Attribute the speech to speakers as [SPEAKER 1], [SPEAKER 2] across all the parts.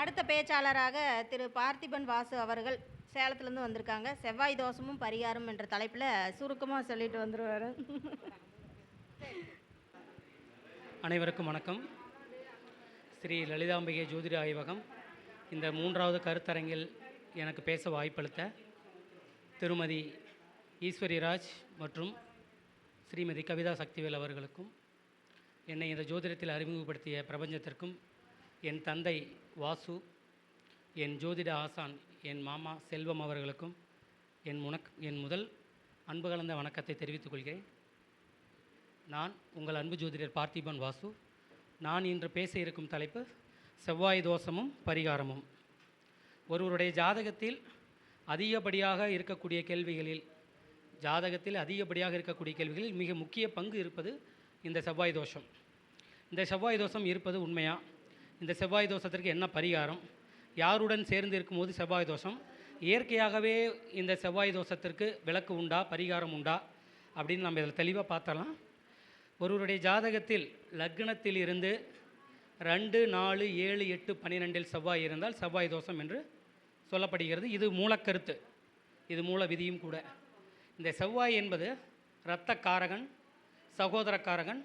[SPEAKER 1] அடுத்த பேச்சாளராக திரு பார்த்திபன் வாசு அவர்கள் சேலத்துலேருந்து வந்திருக்காங்க. செவ்வாய் தோஷமும் பரிகாரம் என்ற தலைப்பில் சுருக்கமாக சொல்லிட்டு வந்துடுவார்
[SPEAKER 2] அனைவருக்கும் வணக்கம். ஸ்ரீ லலிதாம்பிகை ஜோதிட ஆய்வகம். இந்த மூன்றாவது கருத்தரங்கில் எனக்கு பேச வாய்ப்பளித்த திருமதி ஈஸ்வரிராஜ் மற்றும் ஸ்ரீமதி கவிதா சக்திவேல் அவர்களுக்கும் என்னை இந்த ஜோதிடத்தில் அறிமுகப்படுத்திய பிரபஞ்சத்திற்கும் என் தந்தை வாசு என் ஜோதிட ஆசான் என் மாமா செல்வம் அவர்களுக்கும் என் முனக் என் முதல் அன்பு கலந்த வணக்கத்தை தெரிவித்துக் கொள்கிறேன். நான் உங்கள் அன்பு ஜோதிடர் பார்த்திபன் வாசு. நான் இன்று பேச இருக்கும் தலைப்பு செவ்வாய் தோஷமும் பரிகாரமும். ஒருவருடைய ஜாதகத்தில் அதிகப்படியாக இருக்கக்கூடிய கேள்விகளில் ஜாதகத்தில் அதிகப்படியாக இருக்கக்கூடிய கேள்விகளில் மிக முக்கிய பங்கு இருப்பது இந்த செவ்வாய் தோஷம். இந்த செவ்வாய் தோஷம் இருப்பது உண்மையாக இந்த செவ்வாய் தோஷத்திற்கு என்ன பரிகாரம்? யாருடன் சேர்ந்து இருக்கும்போது செவ்வாய் தோஷம்? இயற்கையாகவே இந்த செவ்வாய் தோஷத்திற்கு விளக்கு உண்டா? பரிகாரம் உண்டா? அப்படின்னு நம்ம இதில் தெளிவாக பார்த்தலாம் ஒருவருடைய ஜாதகத்தில் லக்னத்தில் இருந்து ரெண்டு நாலு ஏழு எட்டு பன்னிரெண்டில் செவ்வாய் இருந்தால் செவ்வாய் தோஷம் என்று சொல்லப்படுகிறது. இது மூலக்கருத்து. இது மூல விதியும் கூட. இந்த செவ்வாய் என்பது இரத்தக்காரகன் சகோதரக்காரகன்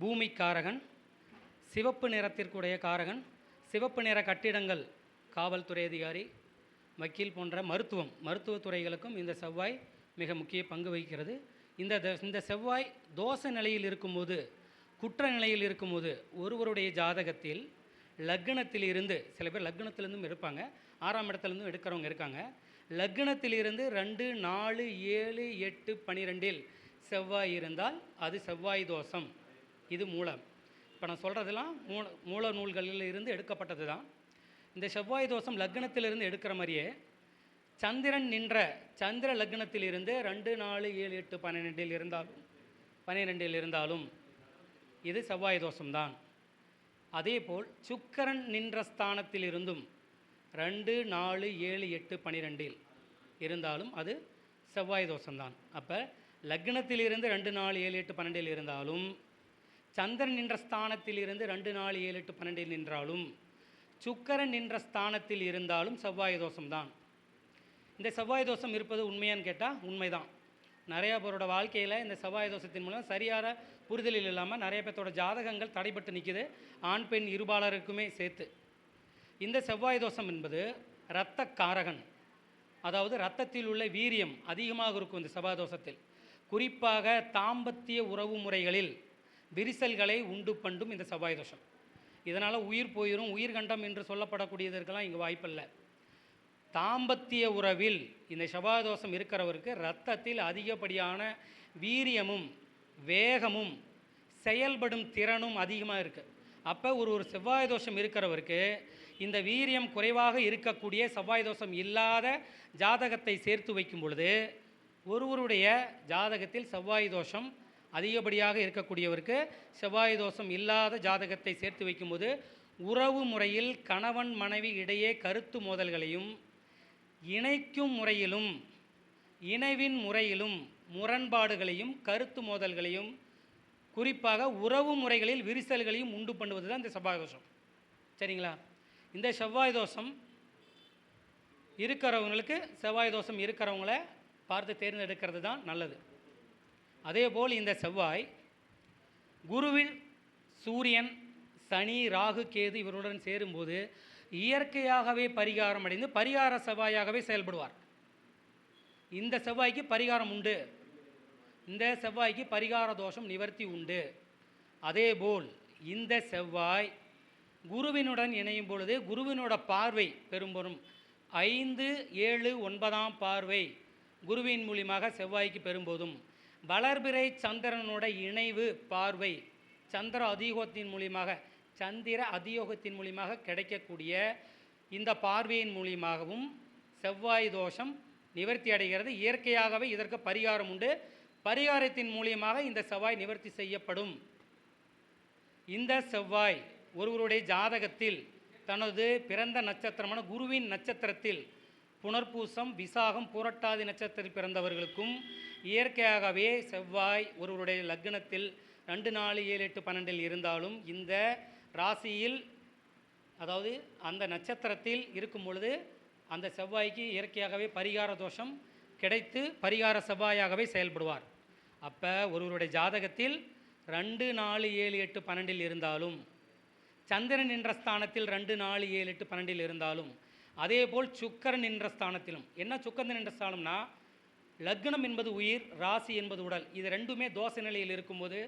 [SPEAKER 2] பூமிக்காரகன் சிவப்பு நிறத்திற்குடைய காரகன் சிவப்பு நிற கட்டிடங்கள் காவல்துறை அதிகாரி வக்கீல் போன்ற மருத்துவம் மருத்துவத்துறைகளுக்கும் இந்த செவ்வாய் மிக முக்கிய பங்கு வகிக்கிறது. இந்த இந்த செவ்வாய் தோஷ நிலையில் இருக்கும்போது குற்ற நிலையில் இருக்கும்போது ஒருவருடைய ஜாதகத்தில் லக்னத்தில் இருந்து சில பேர் லக்னத்திலிருந்தும் இருப்பாங்க ஆறாம் இடத்துலேருந்தும் எடுக்கிறவங்க இருக்காங்க. லக்னத்திலிருந்து ரெண்டு நாலு ஏழு எட்டு பனிரெண்டில் செவ்வாய் இருந்தால் அது செவ்வாய் தோஷம். இது மூலம். இப்போ நான் சொல்கிறதெல்லாம் மூல மூல நூல்களில் இருந்து எடுக்கப்பட்டது தான் இந்த செவ்வாய் தோஷம் லக்னத்திலிருந்து எடுக்கிற மாதிரியே சந்திரன் நின்ற சந்திர லக்னத்தில் இருந்து ரெண்டு நாலு ஏழு எட்டு பன்னிரெண்டில் இருந்தாலும் பன்னிரெண்டில் இருந்தாலும் இது செவ்வாய் தோஷம்தான். அதேபோல் சுக்கரன் நின்ற ஸ்தானத்திலிருந்தும் ரெண்டு நாலு ஏழு எட்டு பன்னிரெண்டில் இருந்தாலும் அது செவ்வாய் தோஷம்தான். அப்போ லக்னத்தில் இருந்து ரெண்டு நாலு ஏழு எட்டு பன்னெண்டில் இருந்தாலும் சந்திரன் நின்ற ஸ்தானத்தில் இருந்து ரெண்டு நாலு ஏழு எட்டு பன்னெண்டில் நின்றாலும் சுக்கரன் நின்ற ஸ்தானத்தில் இருந்தாலும் செவ்வாய் தோஷம்தான். இந்த செவ்வாய் தோஷம் இருப்பது உண்மையான்னு கேட்டால் உண்மைதான். நிறையா பேரோட வாழ்க்கையில் இந்த செவ்வாய் தோஷத்தின் மூலம் சரியான புரிதலில் இல்லாமல் நிறைய பேர்த்தோட ஜாதகங்கள் தடைப்பட்டு நிற்கிது ஆண் பெண் இருபாலருக்குமே சேர்த்து. இந்த செவ்வாய் தோஷம் என்பது இரத்த காரகன் அதாவது இரத்தத்தில் உள்ள வீரியம் அதிகமாக இருக்கும் இந்த செவ்வாய் தோஷத்தில். குறிப்பாக தாம்பத்திய உறவு முறைகளில் விரிசல்களை உண்டு பண்ணும் இந்த செவ்வாய் தோஷம். இதனால் உயிர் போயிடும் உயிர்கண்டம் என்று சொல்லப்படக்கூடியதற்கெல்லாம் இங்கே வாய்ப்பில்லை. தாம்பத்திய உறவில் இந்த செவ்வாய் தோஷம் இருக்கிறவருக்கு இரத்தத்தில் அதிகப்படியான வீரியமும் வேகமும் செயல்படும் திறனும் அதிகமாக இருக்குது அப்போ ஒரு ஒரு செவ்வாய் தோஷம் இருக்கிறவருக்கு இந்த வீரியம் குறைவாக இருக்கக்கூடிய செவ்வாய் தோஷம் இல்லாத ஜாதகத்தை சேர்த்து வைக்கும் பொழுது ஒருவருடைய ஜாதகத்தில் செவ்வாய் தோஷம் அதிகப்படியாக இருக்கக்கூடியவருக்கு செவ்வாய் தோஷம் இல்லாத ஜாதகத்தை சேர்த்து வைக்கும்போது உறவு முறையில் கணவன் மனைவி இடையே கருத்து மோதல்களையும் இணைக்கும் முறையிலும் இணைவின் முறையிலும் முரண்பாடுகளையும் கருத்து மோதல்களையும் குறிப்பாக உறவு முறைகளில் விரிசல்களையும் உண்டு பண்ணுவது தான் இந்த செவ்வாய் தோஷம். சரிங்களா? இந்த செவ்வாய் தோஷம் இருக்கிறவங்களுக்கு செவ்வாய் தோஷம் இருக்கிறவங்கள பார்த்து தேர்ந்தெடுக்கிறது தான் நல்லது. அதேபோல் இந்த செவ்வாய் குருவில் சூரியன் சனி ராகு கேது இவருடன் சேரும்போது இயற்கையாகவே பரிகாரம் அடைந்து பரிகார செவ்வாயாகவே செயல்படுவார். இந்த செவ்வாய்க்கு பரிகாரம் உண்டு. இந்த செவ்வாய்க்கு பரிகார தோஷம் நிவர்த்தி உண்டு. அதேபோல் இந்த செவ்வாய் குருவினுடன் இணையும் பொழுது குருவினோட பார்வை பெரும்பெறும் ஐந்து ஏழு ஒன்பதாம் பார்வை குருவின் மூலியமாக செவ்வாய்க்கு பெறும்போதும் வளர்பிறை சந்திரனோட இணைவு பார்வை சந்திர அதியோகத்தின் மூலியமாக சந்திர அதியோகத்தின் மூலியமாக கிடைக்கக்கூடிய இந்த பார்வையின் மூலியமாகவும் செவ்வாய் தோஷம் நிவர்த்தி அடைகிறது. இயற்கையாகவே இதற்கு பரிகாரம் உண்டு. பரிகாரத்தின் மூலியமாக இந்த செவ்வாய் நிவர்த்தி செய்யப்படும். இந்த செவ்வாய் ஒருவருடைய ஜாதகத்தில் தனது பிறந்த நட்சத்திரமான குருவின் நட்சத்திரத்தில் புனர்பூசம் விசாகம் பூரட்டாதி நட்சத்திரத்தில் பிறந்தவர்களுக்கும் இயற்கையாகவே செவ்வாய் ஒருவருடைய லக்னத்தில் ரெண்டு நாலு ஏழு எட்டு பன்னெண்டில் இருந்தாலும் இந்த ராசியில் அதாவது அந்த நட்சத்திரத்தில் இருக்கும் பொழுது அந்த செவ்வாய்க்கு இயற்கையாகவே பரிகார தோஷம் கிடைத்து பரிகார செவ்வாயாகவே செயல்படுவார். அப்போ ஒருவருடைய ஜாதகத்தில் ரெண்டு நாலு ஏழு எட்டு பன்னெண்டில் இருந்தாலும் சந்திரன் என்ற ஸ்தானத்தில் ரெண்டு நாலு ஏழு எட்டு பன்னெண்டில் இருந்தாலும் அதேபோல் சுக்கரன் என்ற ஸ்தானத்திலும். என்ன சுக்கரன் என்ற ஸ்தானம்னா லக்னம் என்பது உயிர் ராசி என்பது உடல். இது ரெண்டுமே தோஷ நிலையில் இருக்கும்போது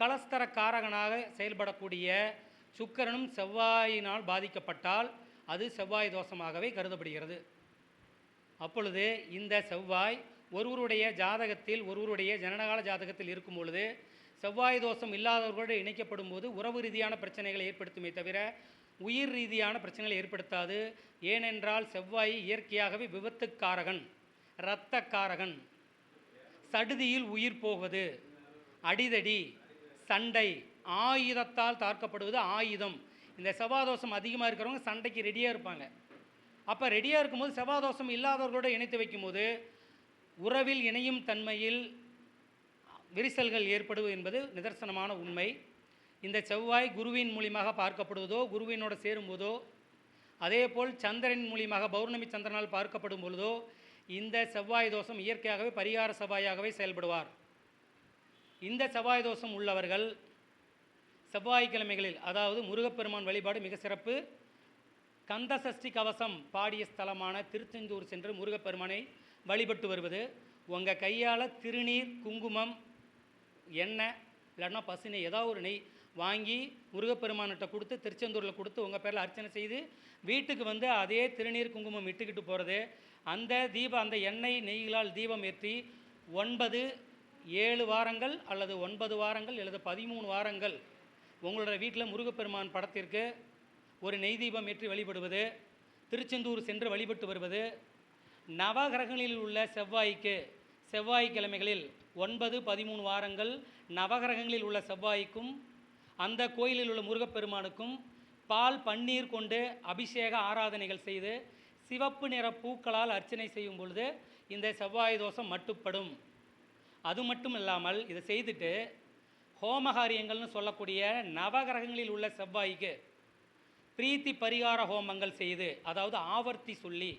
[SPEAKER 2] கலஸ்தர காரகனாக செயல்படக்கூடிய சுக்கரனும் செவ்வாயினால் பாதிக்கப்பட்டால் அது செவ்வாய் தோஷமாகவே கருதப்படுகிறது. அப்பொழுது இந்த செவ்வாய் ஒருவருடைய ஜாதகத்தில் ஒருவருடைய ஜனனகால ஜாதகத்தில் இருக்கும் பொழுது செவ்வாய் தோஷம் இல்லாதவர்களோடு இணைக்கப்படும் போது உறவு ரீதியான பிரச்சனைகளை ஏற்படுத்துமே தவிர உயிர் ரீதியான பிரச்சனைகளை ஏற்படுத்தாது. ஏனென்றால் செவ்வாய் இயற்கையாகவே விபத்துக்காரகன் இரத்தக்காரகன் சடுதியில் உயிர் போவது அடிதடி சண்டை ஆயுதத்தால் தாக்கப்படுவது ஆயுதம். இந்த செவ்வாதோஷம் அதிகமாக இருக்கிறவங்க சண்டைக்கு ரெடியாக இருப்பாங்க. அப்போ ரெடியாக இருக்கும்போது செவ்வாதோஷம் இல்லாதவர்களோடு இணைத்து வைக்கும்போது உறவில் இணையும் தன்மையில் விரிசல்கள் ஏற்படுவது என்பது நிதர்சனமான உண்மை. இந்த செவ்வாய் குருவின் மூலியமாக பார்க்கப்படுவதோ குருவினோடு சேரும்போதோ அதேபோல் சந்திரன் மூலியமாக பௌர்ணமி சந்திரனால் பார்க்கப்படும் பொழுதோ இந்த செவ்வாய் தோஷம் இயற்கையாகவே பரிகார செவ்வாயாகவே செயல்படுவார். இந்த செவ்வாய் தோஷம் உள்ளவர்கள் செவ்வாய்க்கிழமைகளில் அதாவது முருகப்பெருமான் வழிபாடு மிக சிறப்பு. கந்த சஷ்டி கவசம் பாடிய ஸ்தலமான திருச்செந்தூர் சென்று முருகப்பெருமானை வழிபட்டு வருவது. உங்கள் கையால் திருநீர் குங்குமம் எண்ணெய் இல்லைன்னா பசுனை ஏதாவது ஒரு நெய் வாங்கி முருகப்பெருமான்கிட்ட கொடுத்து திருச்செந்தூரில் கொடுத்து உங்கள் பேரில் அர்ச்சனை செய்து வீட்டுக்கு வந்து அதே திருநீர் குங்குமம் இட்டுக்கிட்டு போகிறது அந்த தீபம் அந்த எண்ணெய் நெய்களால் தீபம் ஏற்றி ஒன்பது ஏழு வாரங்கள் அல்லது ஒன்பது வாரங்கள் அல்லது பதிமூணு வாரங்கள் உங்களோட வீட்டில் முருகப்பெருமான் படத்திற்கு ஒரு நெய் தீபம் ஏற்றி வழிபடுவது திருச்செந்தூர் சென்று வழிபட்டு வருவது. நவகிரகங்களில் உள்ள செவ்வாய்க்கு செவ்வாய்க்கிழமைகளில் ஒன்பது பதிமூணு வாரங்கள் நவகிரகங்களில் உள்ள செவ்வாய்க்கும் அந்த கோயிலில் உள்ள முருகப்பெருமானுக்கும் பால் பன்னீர் கொண்டு அபிஷேக ஆராதனைகள் செய்து சிவப்பு நிற பூக்களால் அர்ச்சனை செய்யும் பொழுது இந்த செவ்வாய் தோஷம் மட்டுப்படும். அது மட்டும் இல்லாமல் இதை செய்துட்டு ஹோமகாரியங்கள்னு சொல்லக்கூடிய நவகிரகங்களில் உள்ள செவ்வாய்க்கு பிரீத்தி பரிகார ஹோமங்கள் செய்து அதாவது ஆவர்த்தி சொல்லி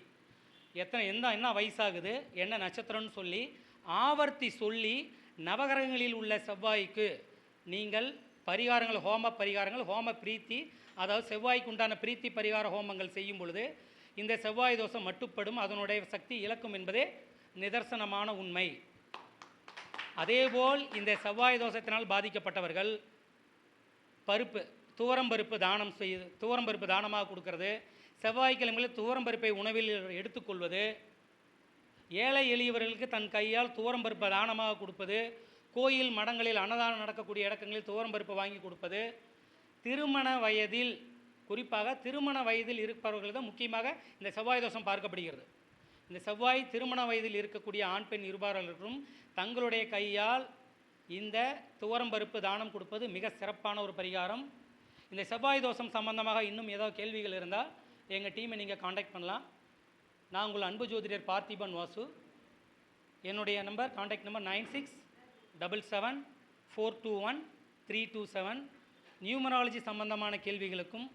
[SPEAKER 2] எத்தனை என்ன என்ன வயசாகுது என்ன நட்சத்திரம்னு சொல்லி ஆவர்த்தி சொல்லி நவகிரகங்களில் உள்ள செவ்வாய்க்கு நீங்கள் பரிகாரங்கள் ஹோம பரிகாரங்கள் ஹோம பிரீத்தி அதாவது செவ்வாய்க்கு உண்டான பிரீத்தி பரிகார ஹோமங்கள் செய்யும் பொழுது இந்த செவ்வாய் தோஷம் மட்டுப்படும் அதனுடைய சக்தி இழக்கும் என்பதே நிதர்சனமான உண்மை. அதேபோல் இந்த செவ்வாய் தோஷத்தினால் பாதிக்கப்பட்டவர்கள் பருப்பு துவரம் பருப்பு தானம் செய்து துவரம் பருப்பு தானமாக கொடுக்கறது. செவ்வாய்க்கிழமைகளில் துவரம் பருப்பை உணவில் எடுத்துக்கொள்வது ஏழை எளியவர்களுக்கு தன் கையால் துவரம்பருப்பை தானமாக கொடுப்பது. கோயில் மடங்களில் அன்னதானம் நடக்கக்கூடிய இடங்களில் துவரம் பருப்பு வாங்கி கொடுப்பது. திருமண வயதில் குறிப்பாக திருமண வயதில் இருப்பவர்கள் தான் முக்கியமாக இந்த செவ்வாய் தோஷம் பார்க்கப்படுகிறது. இந்த செவ்வாய் திருமண வயதில் இருக்கக்கூடிய ஆண் பெண் இருபாளர்களும் தங்களுடைய கையால் இந்த துவரம் பருப்பு தானம் கொடுப்பது மிக சிறப்பான ஒரு பரிகாரம். இந்த செவ்வாய் தோஷம் சம்பந்தமாக இன்னும் ஏதாவது கேள்விகள் இருந்தால் எங்கள் டீமை நீங்கள் காண்டாக்ட் பண்ணலாம். நான் உங்கள் அன்பு ஜோதிடர் பார்த்திபன் வாசு. என்னுடைய number contact number nine six double seven four two one three two seven numerology சம்பந்தமான கேள்விகளுக்கும்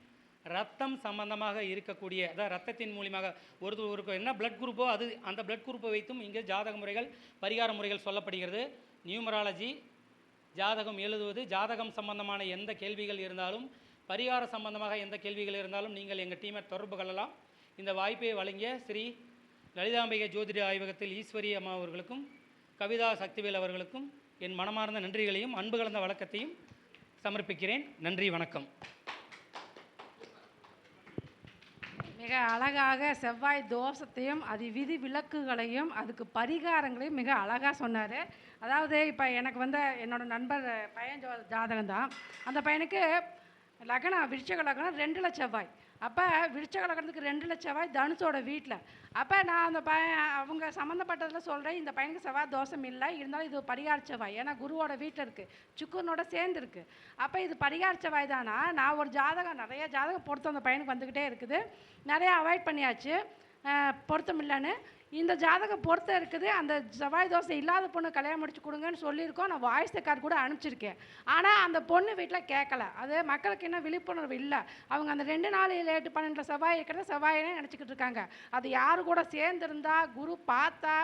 [SPEAKER 2] ரத்தம் சம்பந்தமாக இருக்கக்கூடிய அதாவது ரத்தத்தின் மூலியமாக ஒரு ஒரு என்ன பிளட் குரூப்போ அது அந்த பிளட் குரூப்பை வைத்தும் இங்கே ஜாதக முறைகள் பரிகார முறைகள் சொல்லப்படுகிறது. நியூமராலஜி ஜாதகம் எழுதுவது ஜாதகம் சம்பந்தமான எந்த கேள்விகள் இருந்தாலும் பரிகார சம்பந்தமாக எந்த கேள்விகள் இருந்தாலும் நீங்கள் எங்கள் டீமை தொடர்பு கொள்ளலாம். இந்த வாய்ப்பை வழங்கிய ஸ்ரீ லலிதாம்பிகை ஜோதிட ஆய்வகத்தில் ஈஸ்வரி அம்மா அவர்களுக்கும் கவிதா சக்திவேல் அவர்களுக்கும் என் மனமார்ந்த நன்றிகளையும் அன்பு கலந்த வழக்கத்தையும் சமர்ப்பிக்கிறேன். நன்றி வணக்கம்.
[SPEAKER 3] மிக அழகாக செவ்வாய் தோஷத்தையும் அது விதி விலக்குகளையும் அதுக்கு பரிகாரங்களையும் மிக அழகாக சொன்னார். அதாவது இப்போ எனக்கு வந்து என்னோட நண்பர் பையன் ஜோ ஜாதகம் தான் அந்த பையனுக்கு லக்னம் விருச்சக லக்னம் ரெண்டு லட்ச செவ்வாய் அப்போ விருச்சக லக்னத்துக்கு ரெண்டு லட்ச செவ்வாய் தனுஷோட வீட்டில் அப்போ நான் அந்த பையன் அவங்க சம்மந்தப்பட்டதில் சொல்கிறேன் இந்த பையனுக்கு செவ்வாய் தோஷம் இல்லை இருந்தாலும் இது பரிகார செவ்வாய் ஏன்னா குருவோட வீட்டில் இருக்குது சுக்குனோட சேர்ந்துருக்கு அப்போ இது பரிகார செவ்வாய் தானா நான் ஒரு ஜாதகம் நிறைய ஜாதகம் பொருத்தம் அந்த பையனுக்கு வந்துக்கிட்டே இருக்குது. நிறையா அவாய்ட் பண்ணியாச்சு. பொருத்தம் இல்லைன்னு இந்த ஜாதகம் பொறுத்த இருக்குது அந்த செவ்வாய் தோசை இல்லாத பொண்ணு கல்யாணம் முடிச்சு கொடுங்கன்னு சொல்லியிருக்கோம். நான் வாய்ஸ் கார்டு கூட அனுப்பிச்சிருக்கேன். ஆனால் அந்த பொண்ணு வீட்டில் கேட்கல அது மக்களுக்கு என்ன விழிப்புணர்வு இல்லை. அவங்க அந்த ரெண்டு நாள் லேட்டு பன்னெண்டு செவ்வாய் இருக்கிறத செவ்வாயினே நினச்சிக்கிட்டு இருக்காங்க. அது யாரு கூட சேர்ந்துருந்தா குரு பார்த்தா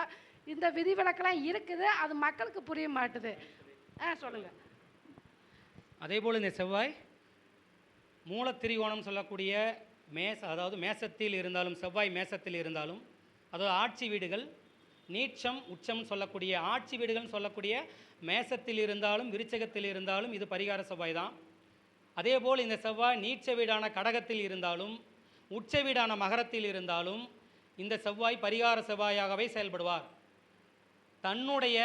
[SPEAKER 3] இந்த விதிவிலக்கெல்லாம் இருக்குது அது மக்களுக்கு புரிய மாட்டுது. ஆ சொல்லுங்கள்
[SPEAKER 2] அதேபோல் இந்த செவ்வாய் மூலத்திரிகோணம் சொல்லக்கூடிய மேச அதாவது மேசத்தில் இருந்தாலும் செவ்வாய் மேசத்தில் இருந்தாலும் அதாவது ஆட்சி வீடுகள் நீச்சம் உச்சம்னு சொல்லக்கூடிய ஆட்சி வீடுகள்னு சொல்லக்கூடிய மேசத்தில் இருந்தாலும் விருச்சகத்தில் இருந்தாலும் இது பரிகார செவ்வாய் தான். அதேபோல் இந்த செவ்வாய் நீச்ச வீடான கடகத்தில் இருந்தாலும் உச்ச வீடான மகரத்தில் இருந்தாலும் இந்த செவ்வாய் பரிகார செவ்வாயாகவே செயல்படுவார். தன்னுடைய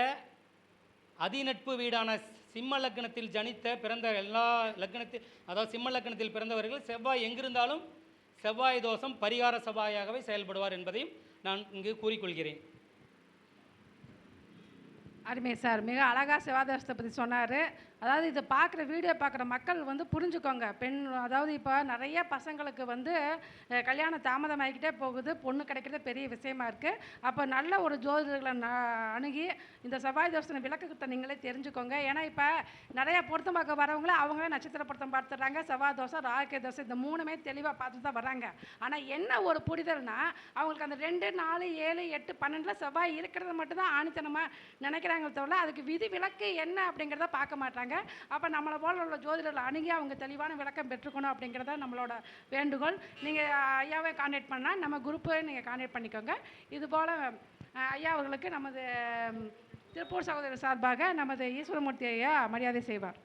[SPEAKER 2] அதிநட்பு வீடான சிம்ம லக்னத்தில் ஜனித்த பிறந்த எல்லா லக்னத்தில் அதாவது சிம்ம லக்னத்தில் பிறந்தவர்கள் செவ்வாய் எங்கிருந்தாலும் செவ்வாய் தோஷம் பரிகார செவ்வாயாகவே செயல்படுவார் என்பதையும் நான் இங்கு கூறிக்கொள்கிறேன்.
[SPEAKER 3] அருமை சார். மிக அழகாக சிவாதாசத்தை பற்றி சொன்னார். அதாவது இதை பார்க்குற வீடியோ பார்க்குற மக்கள் வந்து புரிஞ்சுக்கோங்க. பெண் அதாவது இப்போ நிறைய பசங்களுக்கு வந்து கல்யாணம் தாமதமாகிக்கிட்டே போகுது. பொண்ணு கிடைக்கிறது பெரிய விஷயமா இருக்குது அப்போ நல்ல ஒரு ஜோதிடர்களை ந அணுகி இந்த செவ்வாய் தோசனை விளக்கத்தை நீங்களே தெரிஞ்சுக்கோங்க. ஏன்னா இப்போ நிறைய பொருத்தம் பார்க்க வரவங்கள அவங்களே நட்சத்திர பொருத்தம் பார்த்துடுறாங்க. செவ்வாய் தோசை ராகே தோசை இந்த மூணுமே தெளிவாக பார்த்து தான் வராங்க ஆனால் என்ன ஒரு புரிதல்னா அவங்களுக்கு அந்த ரெண்டு நாலு ஏழு எட்டு பன்னெண்டில் செவ்வாய் இருக்கிறத மட்டும்தான் ஆணித்தனமாக நினைக்கிறாங்களே தவிர அதுக்கு விதி விலக்கு என்ன அப்படிங்கிறத பார்க்க மாட்டாங்க. அப்போ நம்மளை போல உள்ள ஜோதிடர்கள் அணுகி அவங்க தெளிவான விளக்கம் பெற்றுக்கணும் அப்படிங்கிறத நம்மளோட வேண்டுகோள். நீங்கள் ஐயாவை காண்டாக்ட் பண்ணால் நம்ம குரூப்பை நீங்கள் காண்டாக்ட் பண்ணிக்கோங்க. இது போல் ஐயா அவர்களுக்கு நமது திருப்பூர் சகோதரர் சார்பாக நமது ஈஸ்வரமூர்த்தி ஐயா மரியாதை செய்வார்.